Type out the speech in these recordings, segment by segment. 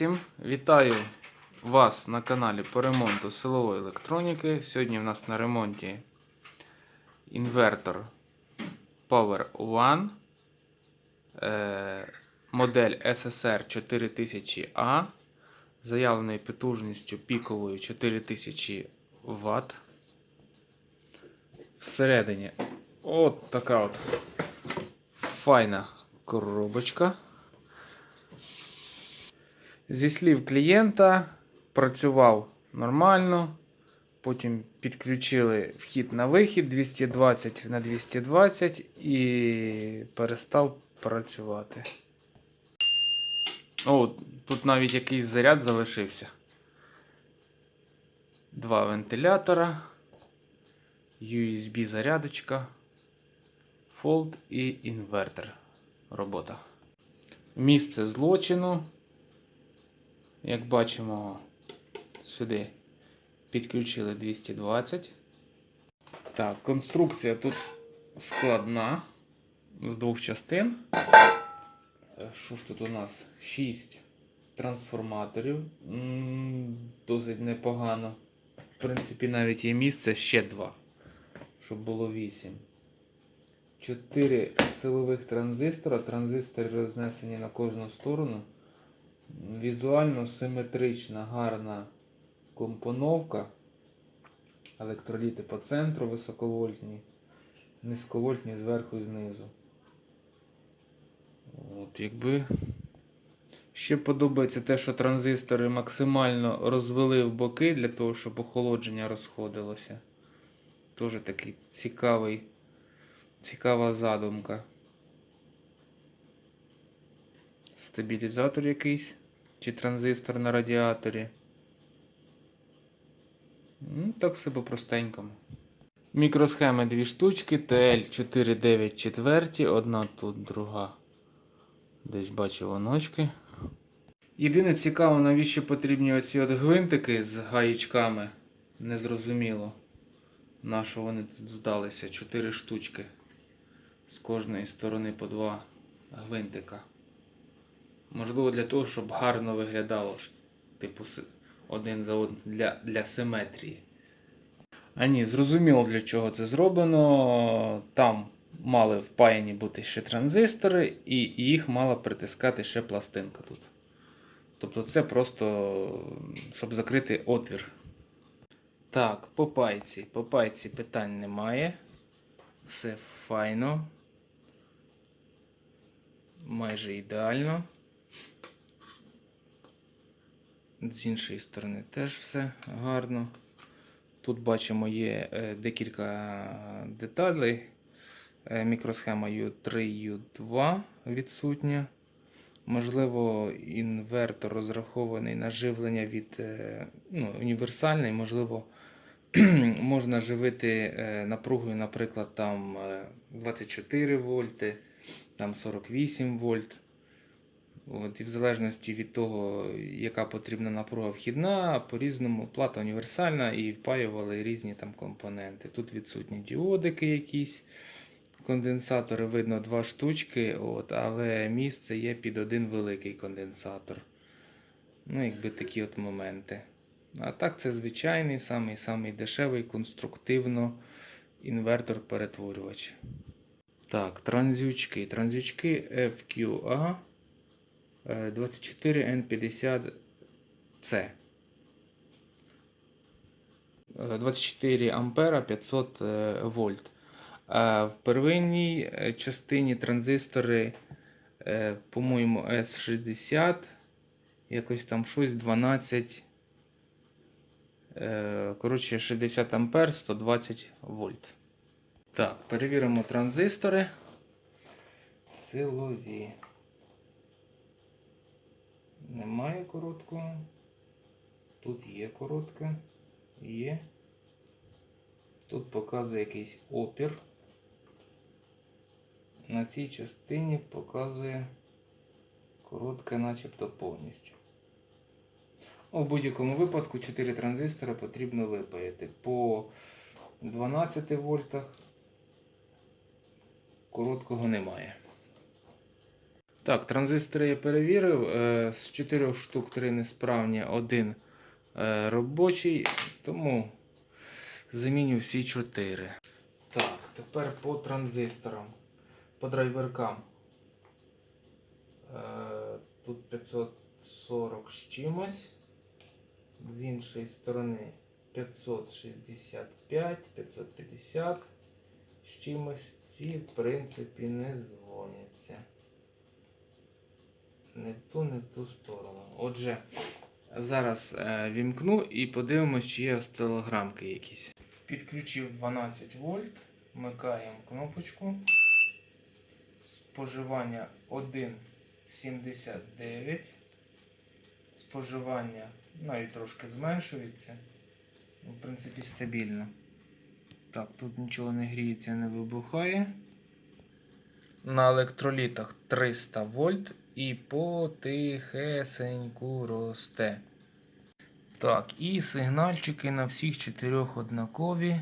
Всім вітаю вас на каналі по ремонту силової електроніки. Сьогодні в нас на ремонті інвертор Power One, е, модель SSR 4000A, заявленою потужністю піковою 4000 Вт. Всередині от така от файна коробочка. Зі слів клієнта, працював нормально. Потім підключили вхід на вихід 220 на 220 і перестав працювати. О, тут навіть якийсь заряд залишився. Два вентилятора, USB зарядочка, Fold і інвертор. Робота. Місце злочину. Як бачимо, сюди підключили 220. Так, конструкція тут складна з двох частин. Е, Що ж тут у нас? 6 трансформаторів. Досить непогано. В принципі, навіть є місце ще 2, щоб було 8. 4 силових транзистора. Транзистори рознесені на кожну сторону. Візуально симетрична, гарна компоновка. Електроліти по центру високовольтні, низьковольтні зверху і знизу. От, якби. Ще подобається те, що транзистори максимально розвели в боки для того, щоб охолодження розходилося. Теж такий цікавий, цікава задумка. Стабілізатор якийсь чи транзистор на радіаторі. Ну, Так все по-простенькому. Мікросхеми дві штучки, TL494 четверті, одна тут, друга. Десь бачу воночки. Єдине цікаво, навіщо потрібні оці от гвинтики з гаєчками. Незрозуміло. На що вони тут здалися? Чотири штучки. З кожної сторони по два гвинтика. Можливо, для того, щоб гарно виглядало, типу, один за одним для, для симетрії. А ні, зрозуміло, для чого це зроблено. Там мали впаяні бути ще транзистори, і їх мала притискати ще пластинка тут. Тобто це просто, щоб закрити отвір. Так, по пайці. По пайці питань немає. Все файно. Майже ідеально. З іншої сторони теж все гарно. Тут бачимо є е, декілька деталей. Е, Мікросхема U3, U2 відсутня. Можливо, інвертор розрахований на живлення від е, ну, універсальний, можливо, можна живити напругою, наприклад, там е, 24 вольти, там 48 вольт. От, і в залежності від того, яка потрібна напруга вхідна, по-різному плата універсальна і впаювали різні там компоненти. Тут відсутні діодики якісь, конденсатори видно два штучки, от, але місце є під один великий конденсатор. Ну, якби такі от моменти. А так це звичайний, самий самий дешевий, конструктивно інвертор-перетворювач. Так, транзючки. Транзючки FQA. 24N50C. 24 ампера 500 е, вольт. В первинній е, частині транзистори, е, по-моєму, S60, якось там щось 12. е, Коротше, 60 ампер 120 вольт. Так, перевіримо транзистори. Силові. Немає короткого. Тут є коротка. Є. Тут показує якийсь опір. На цій частині показує коротке начебто повністю. У будь-якому випадку 4 транзистори потрібно випаяти. По 12 вольтах короткого немає. Так, транзистори я перевірив. Е, З 4 штук 3 несправні, один е, робочий, тому заміню всі 4. Так, тепер по транзисторам, по драйверкам. Е, Тут 540 з чимось. З іншої сторони 565, 550 з чимось. Ці, в принципі, не дзвоняться. Не в ту, не в ту сторону. Отже, зараз е, вімкну і подивимось, чи є осцилограмки якісь. Підключив 12 вольт, вмикаємо кнопочку. Споживання 1,79. Споживання навіть трошки зменшується. Ну, В принципі, стабільно. Так, тут нічого не гріється, не вибухає. На електролітах 300 вольт і потихесеньку росте. Так, і сигнальчики на всіх чотирьох однакові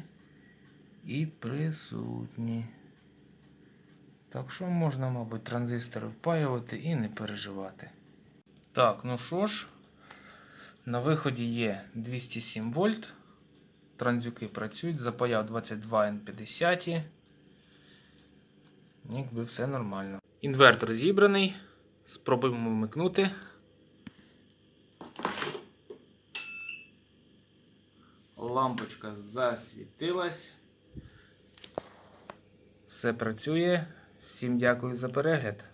і присутні. Так що можна, мабуть, транзистори впаювати і не переживати. Так, ну що ж, на виході є 207 вольт. Транзюки працюють, запаяв 22 N50. Якби все нормально. Інвертор зібраний. Спробуємо вмикнути. Лампочка засвітилась. Все працює. Всім дякую за перегляд.